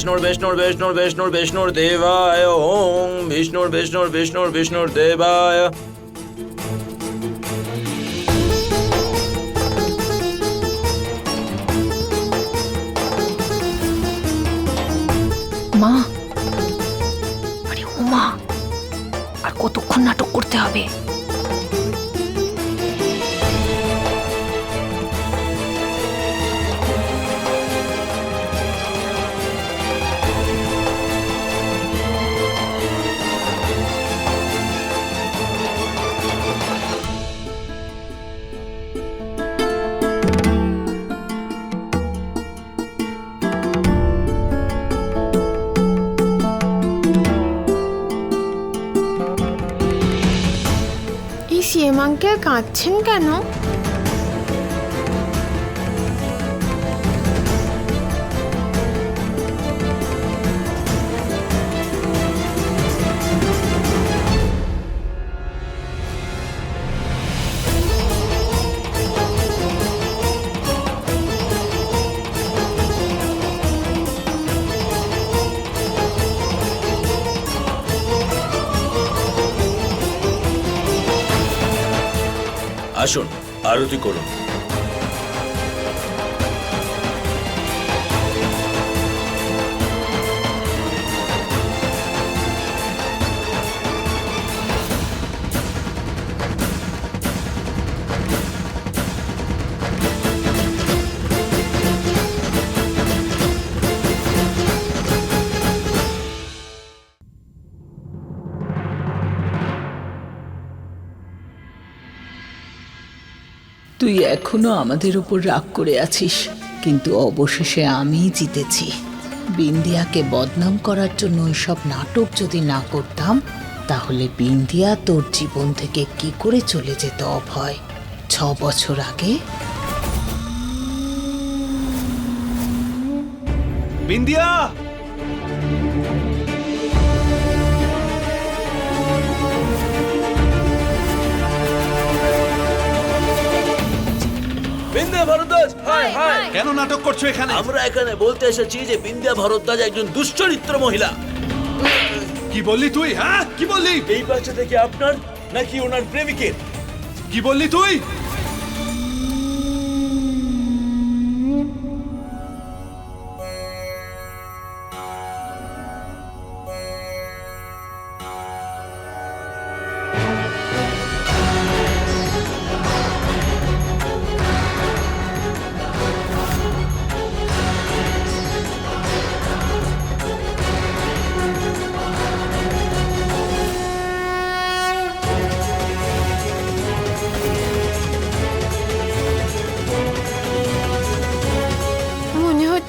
বিষ্ণুর বিষ্ণুর বিষ্ণুর বিষ্ণুর বিষ্ণুর দেবায় ওং বিষ্ণুর বিষ্ণুর বিষ্ণুর বিষ্ণুর দেবায় মা, আরে ও আর কতক্ষণ নাটক করতে হবে? সিএম আঙ্কেল কাঁদছেন কেন? color তুই এখনও আমাদের উপর রাগ করে আছিস, কিন্তু অবশেষে আমিই জিতেছি। বিন্দিয়াকে বদনাম করার জন্য সব নাটক যদি না করতাম, তাহলে বিন্দিয়া তোর জীবন থেকে কি করে চলে যেত অভয়? ছ বছর আগে? বিন্দিয়া! বিন্ধ্যা ভরদ্বাজ হায় হায় কেন নাটক করছ এখানে? আমরা এখানে বলতে এসেছি যে বিন্ধ্যা ভরদ্বাজ একজন দুশ্চরিত্র মহিলা। কি বললি তুই হ্যাঁ? কি বললি? এই বাচ্চা থেকে আপনার নাকি ওনার প্রেমিকের? কি বললি তুই?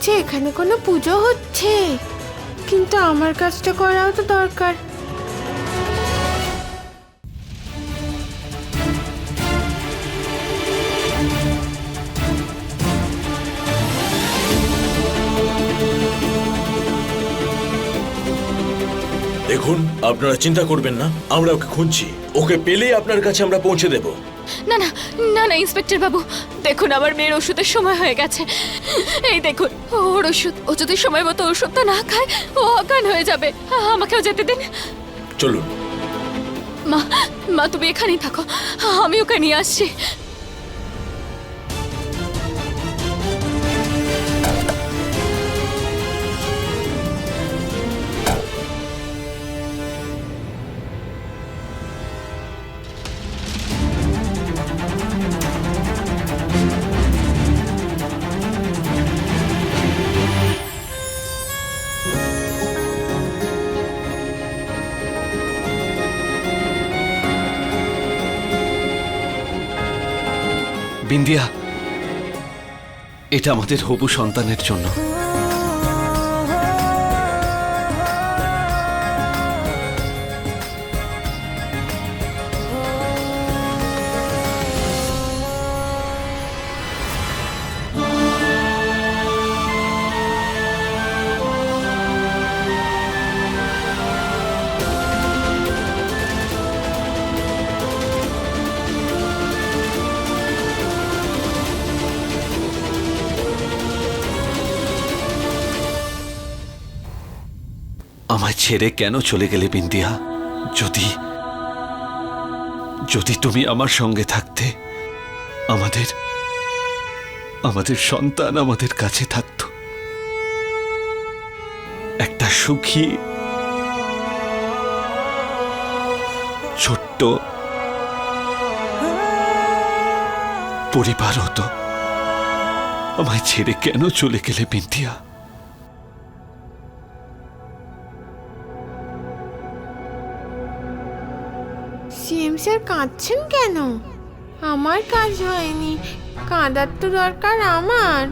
হচ্ছে এখানে কোনো পুজো হচ্ছে। কিন্তু আমার কাজটা করাও তো দরকার। দেখুন, আপনারা চিন্তা করবেন না, আমরা ওকে খুঁজছি। ওকে পেলেই আপনার কাছে আমরা পৌঁছে দেব। না না না না ইন্সপেক্টর বাবু। দেখুন আমার মেয়ের ওষুধের সময় হয়ে গেছে। এই দেখুন ওর ওষুধ। ও যদি সময় মতো ওষুধটা না খায় ও অজ্ঞান হয়ে যাবে। আমাকেও যেতে দিন। চলুন। মা মা তুমি এখানেই থাকো। আমি ওকে নিয়ে আসছি। বিন্দিয়া এটা আমাদের হবু সন্তানের জন্য। আমায় ছেড়ে কেন চলে গেলে বিন্দিয়া? যদি যদি তুমি আমার সঙ্গে থাকতে, আমাদের আমাদের সন্তান আমাদের কাছে থাকতো। একটা সুখী, ছোট্ট পরিবার হতো। আমায় ছেড়ে কেন চলে গেলে বিন্দিয়া? স্যার কাঁদছেন কেন? আমার কাজ হয়নি। কাঁদার তো দরকার আমার।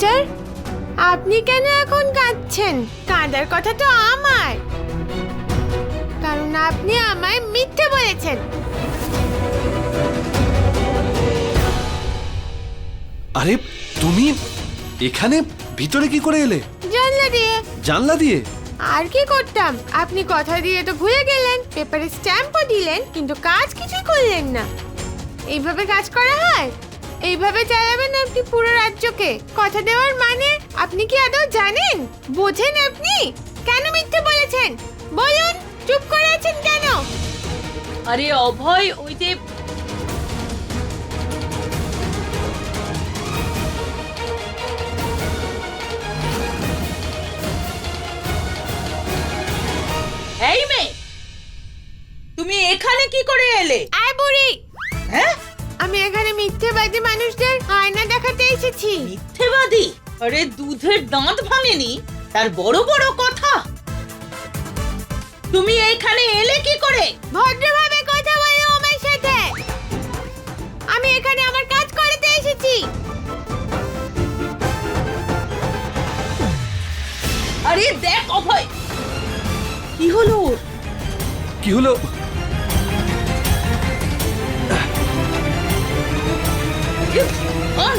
স্যার আপনি কেন এখন কাঁদছেন? কাঁদার কথা তো আমার। কারণ আপনি আমায় মিথ্যে বলেছেন। আরে তুমি এখানে ভিতরে কি করে এলে? জানলা দিয়ে। জানলা দিয়ে? আর কি করতাম? আপনি কথা দিয়ে তো ভুলে গেলেন। পেপারে স্ট্যাম্পও দিলেন কিন্তু কাজ কিছুই করলেন না। এইভাবে কাজ করা হয়? এইভাবে চালাবেন আপনি পুরো রাজ্যকে? কথা দেওয়ার মানে আপনি কি আদৌ জানেন? বোঝেন আপনি? কেন মিথ্যে বলেছেন? বলুন চুপ করে আছেন কেন? আরে অভয় ওই যে তুমি এখানে কি করে এলে? আয় বুড়ি। হ্যাঁ? আমি এখানে মিথ্যেবাদী মানুষদের আয়না দেখাতে এসেছি। মিথ্যেবাদী? আরে দুধের দাঁত ভাঙেনি? তার বড় বড় কথা। তুমি এখানে এলে কি করে? ভদ্রভাবে কথা বলো আমার সাথে। আমি এখানে আমার কাজ করতে এসেছি। আরে দেখ অভয় কি হলো কি হলো? ইস, আন।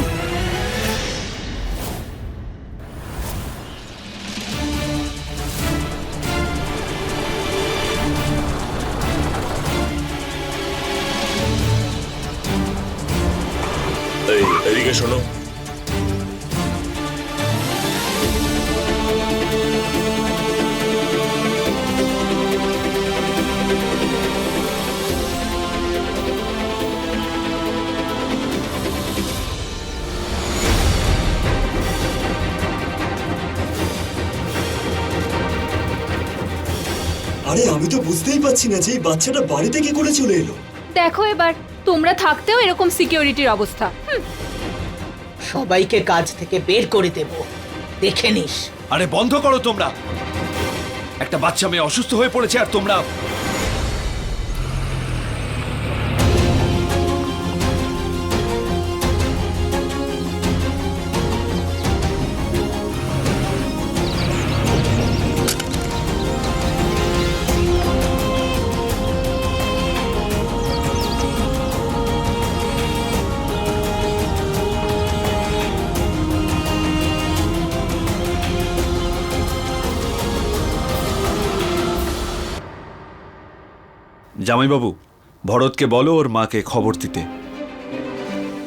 এই এদিকে শোনো বুঝতেই পারছি না যে এই বাচ্চাটা বাড়িতে কি করে চলে এলো। দেখো এবার তোমরা থাকতেও এরকম সিকিউরিটির অবস্থা। সবাইকে কাজ থেকে বের করে দেব। দেখে নিস। আরে বন্ধ করো তোমরা। একটা বাচ্চা মেয়ে অসুস্থ হয়ে পড়েছে আর তোমরা জামাইবাবু, ভরতকে বলো ওর মাকে খবর দিতে।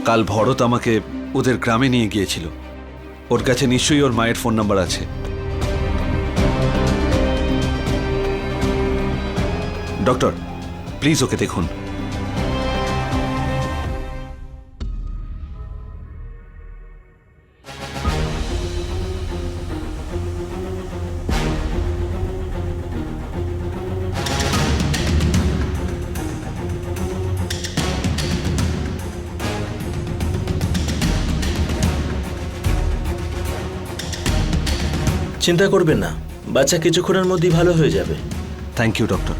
কাল ভরত আমাকে ওদের গ্রামে নিয়ে গিয়েছিল। ওর কাছে নিশ্চয়ই ওর মায়ের ফোন নাম্বার আছে। ডক্টর, প্লিজ ওকে দেখুন। চিন্তা করবেন না। বাচ্চা কিছুক্ষণের মধ্যেই ভালো হয়ে যাবে। Thank you doctor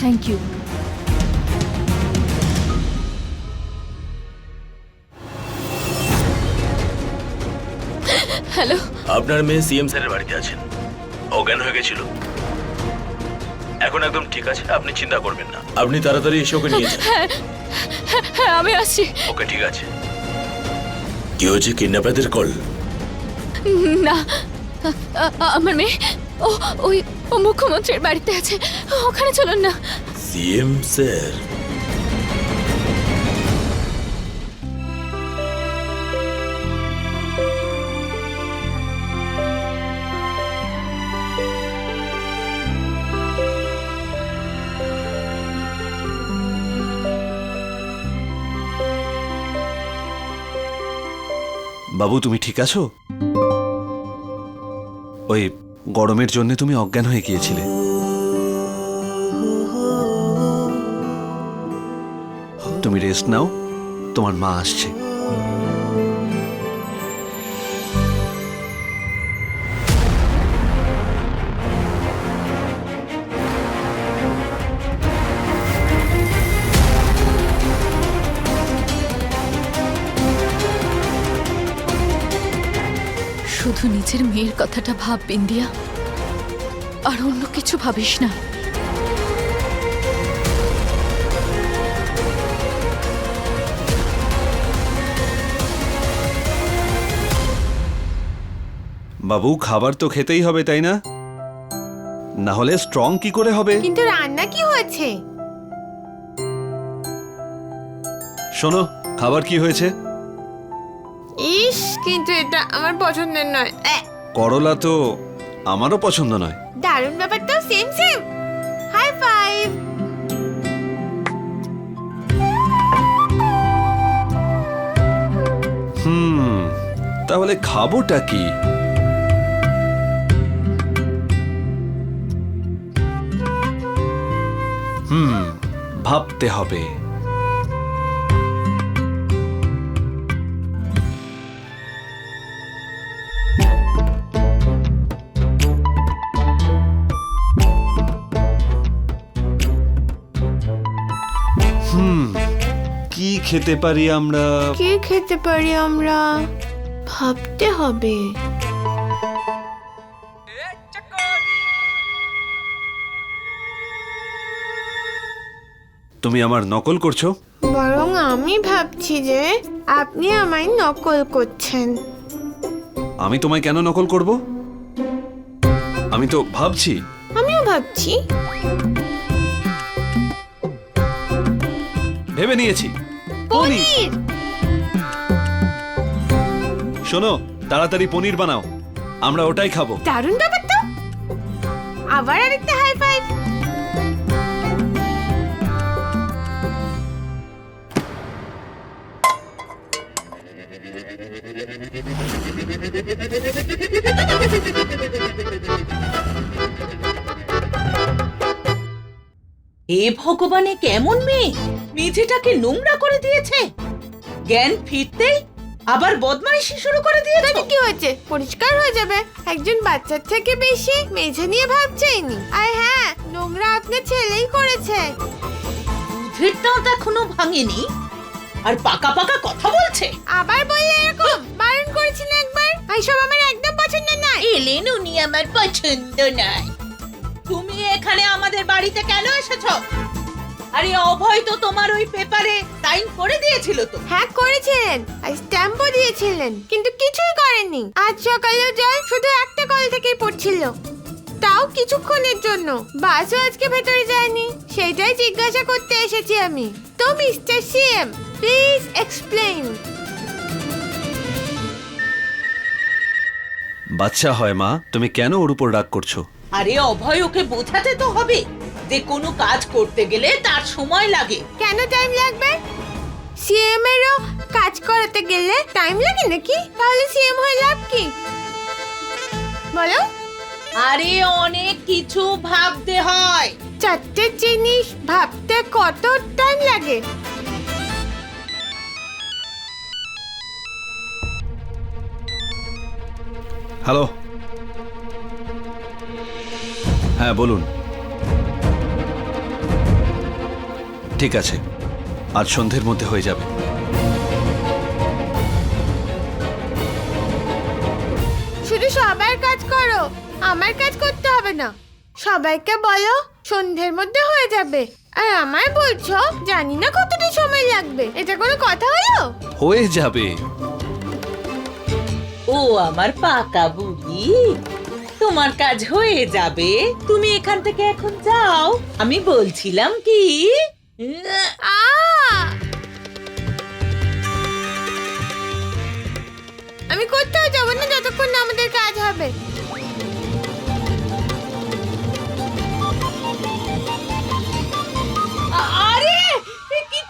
thank you hello আপনার মেয়ে সিএম স্যারের বাড়িতে আছেন। অজ্ঞান হয়ে গেছিল। এখন একদম ঠিক আছে আপনি চিন্তা করবেন না। আপনি তাড়াতাড়ি এসে ওকে নিয়ে যান। হ্যাঁ আমি আসছি। ওকে ঠিক আছে। কি হয়েছে? কিডন্যাপারদের কল? না আমার মেয়ে ও ওই ও মুখ্যমন্ত্রীর বাড়িতে আছে ওখানে চলুন না। CM sir. বাবু তুমি ঠিক আছো? ওই গরমের জন্য তুমি অজ্ঞান হয়ে গিয়েছিলে। তুমি রেস্ট নাও তোমার মা আসছে। শুধু নিজের মেয়ের কথাটা ভাব বিন্দিয়া আর অন্য কিছু ভাবিস না। বাবু খাবার তো খেতেই হবে তাই না? না হলে স্ট্রং কি করে হবে? কিন্তু রান্না কি হয়েছে? শোনো খাবার কি হয়েছে? ইস কিন্তু এটা আমার পছন্দের নয়। করলা তো আমারও পছন্দ নয়। দারুণ ব্যাপারটাও সেম সেম হাই ফাইভ হুম তাহলে খাবোটা কি? হুম ভাবতে হবে। খেতে পারি আমরা? কি খেতে পারি আমরা? ভাবতে হবে। তুমি আমার নকল করছ? বরং আমি ভাবছি যে আপনি আমায় নকল করছেন। আমি তোমায় কেন নকল করব? আমি তো ভাবছি। আমিও ভাবছি। ভেবে নিয়েছি। পনির! শোনো তাড়াতাড়ি পনির বানাও। আমরা ওটাই খাব। দারুণ ব্যাপার তো আবার আরেকটা হাই ফাইভ এ ভগবানে কেমন মেয়ে? মেঝেটাকে নোংরা করে দিয়েছে। জ্ঞান ফিরতেই আবার বদমাইশি শুরু করে দিয়েছে। তাতে কি হয়েছে? পরিষ্কার হয়ে যাবে। একজন বাচ্চার থেকে বেশি মেঝে নিয়ে ভাবছেইনি আর হ্যাঁ নোংরা আপনার ছেলেই করেছে। দুধের দাঁত এখনও ভাঙেনি। আর পাকা পাকা কথা বলছে। আবার বললে এরকম? বারণ করেছি না একবার? এইসব আমার একদম পছন্দ না এলেন উনি আমার পছন্দ নয়। তুমি এখানে আমাদের বাড়িতে কেন এসেছ? আরে অভয় তো তোমার ওই পেপারে সাইন করে দিয়েছিল তো। হ্যাঁ করেছিলেন। আর স্ট্যাম্পও দিয়েছিলেন কিন্তু কিছুই করেননি। আজ সকালেও জল শুধু একটা কল থেকেই পড়ছিল। তাও কিছুক্ষণের জন্য। বাসও আজকে ভেতরে যায়নি। সেটাই জিজ্ঞাসা করতে এসেছি আমি। তো মিস্টার সিএম প্লিজ এক্সপ্লেইন। বাচ্চা হয় মা তুমি কেন ওর উপর রাগ করছ? আরে অভয় ওকে বোঝাতে তো হবে। যে কোনো কাজ করতে গেলে তার সময় লাগে। কেন টাইম লাগবে? সিএম এরও কাজ করাতে গেলে টাইম লাগে নাকি? তাহলে সিএম হয়ে লাভ কি? বলো। আরে অনেক কিছু ভাবতে হয়। চারটে জিনিস ভাবতে কত টাইম লাগে? হ্যালো হ্যাঁ বলুন। ঠিক আছে। আজ সন্ধ্যের মধ্যে হয়ে যাবে। শুধু সবার কাজ করো। আমার কাজ করতে হবে না। সবাইকে বলো সন্ধ্যের মধ্যে হয়ে যাবে। আর আমায় বলছো জানি না কতটা সময় লাগবে। এটা কোনো কথা হলো? হয়ে যাবে। ও আমার পাকা বুড়ি। তোমার কাজ হয়ে যাবে। তুমি এখান থেকে এখন যাও। আমি বলছিলাম কি? আমি কোথাও যাব না যতক্ষণ না আমাদের কাজ হবে। আরে কি কি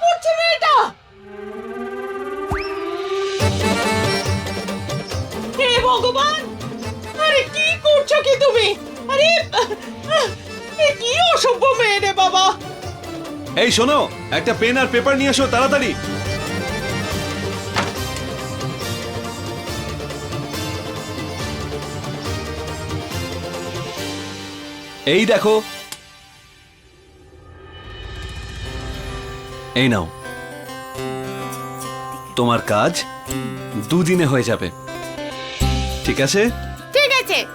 করছ কি তুমি? আরে কি অসভ্য মেয়ে রে বাবা! এই শোনো, একটা পেন আর পেপার নিয়ে এসো তাড়াতাড়ি। এই দেখো। এই নাও। তোমার কাজ দুদিনে হয়ে যাবে। ঠিক আছে? ঠিক আছে।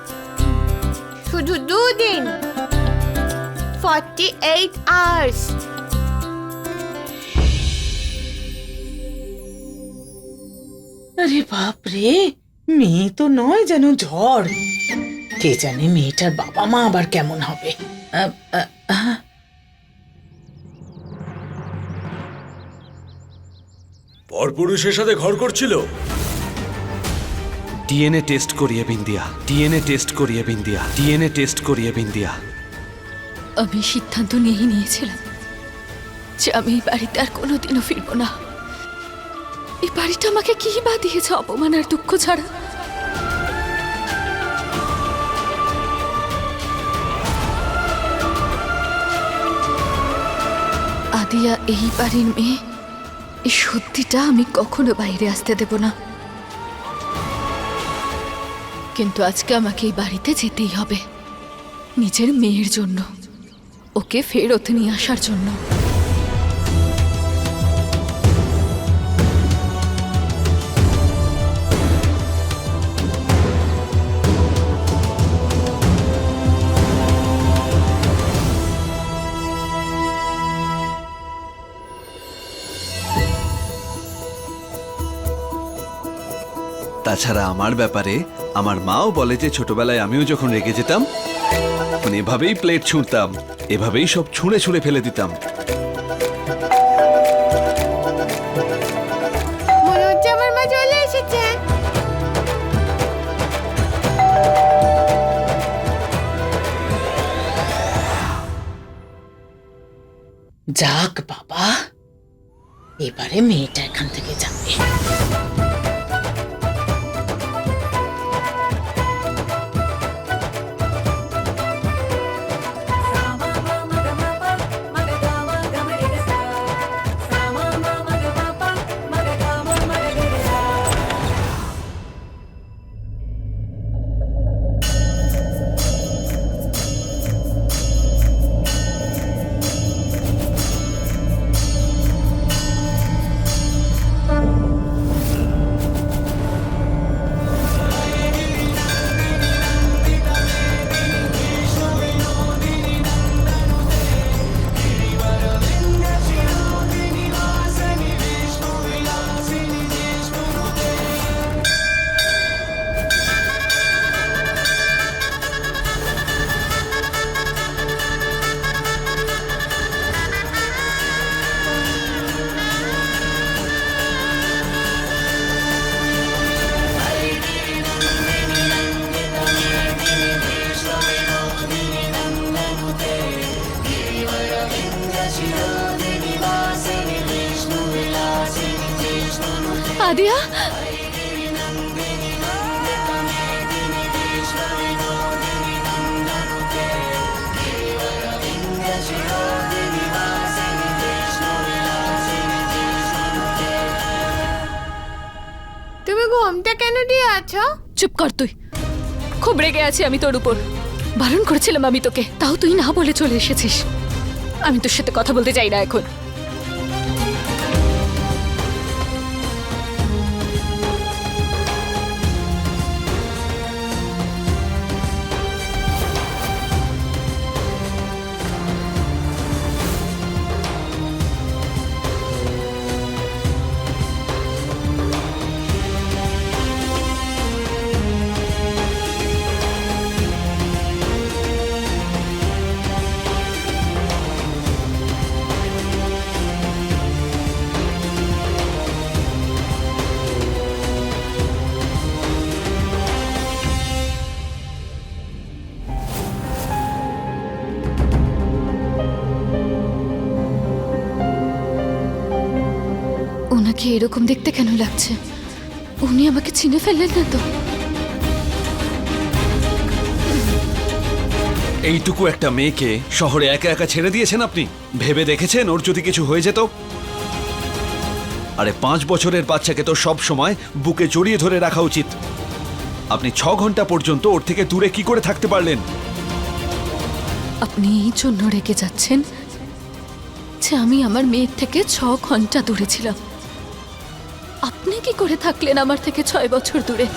শুধু দুদিন। ফর্টি এইট আওয়ার্স আরে বাপরে মেয়ে তো নয় যেন ঝড়। কে জানে মেয়েটার বাবা মা আবার কেমন হবে। পরপুরুষের সাথে ঘর করছিল? ডিএনএ টেস্ট করিয়ে বিন্দিয়া ডিএনএ টেস্ট করিয়ে বিন্দিয়া ডিএনএ টেস্ট করিয়ে বিন্দিয়া আমি সিদ্ধান্ত নিয়েই নিয়েছিলাম যে আমি এই বাড়িতে আর কোনোদিনও ফিরবো না। এই বাড়িটা আমাকে কি বা দিয়েছে অপমান আর দুঃখ ছাড়া? আদিয়া, এই বাড়ির মেয়ে, এই সত্যিটা আমি কখনো বাইরে আসতে দেব না। কিন্তু আজকে আমাকে এই বাড়িতে যেতেই হবে, নিজের মেয়ের জন্য, ওকে ফেরত নিয়ে আসার জন্য। তাছাড়া আমার ব্যাপারে আমার মাও বলে যে ছোটবেলায় আমিও যখন রেগে যেতাম তখন এভাবেই প্লেট ছুঁড়তাম এভাবেই সব ছুঁড়ে ছুঁড়ে ফেলে দিতাম। মনে হচ্ছে আমার মা চলে এসেছে। যাক বাবা এবারে মেয়েটা এখান থেকে যাবে। আদিয়া? তুমি ঘুমটা কেন দিয়ে আছো? চুপ কর তুই। খুব রেগে আছি আমি তোর উপর। বারণ করেছিলাম আমি তোকে। তাও তুই না বলে চলে এসেছিস। আমি তোর সাথে কথা বলতে চাই না এখন। ওনাকে এরকম দেখতে কেন লাগছে? উনি আমাকে চিনে ফেললেন না তো। এইটুকু একটা মেয়েকে শহরে একা একা ছেড়ে দিয়েছেন আপনি? ভেবে দেখেছেন ওর যদি কিছু হয়ে যেত? আরে পাঁচ বছরের বাচ্চাকে তো সব সময় বুকে জড়িয়ে ধরে রাখা উচিত। আপনি ছ ঘণ্টা পর্যন্ত ওর থেকে দূরে কি করে থাকতে পারলেন? আপনি এই জন্য রেগে যাচ্ছেন যে আমি আমার মেয়ের থেকে ছ ঘণ্টা দূরে ছিলাম। আপনি কি করে থাকলেন আমার থেকে ছয় বছর দূরে?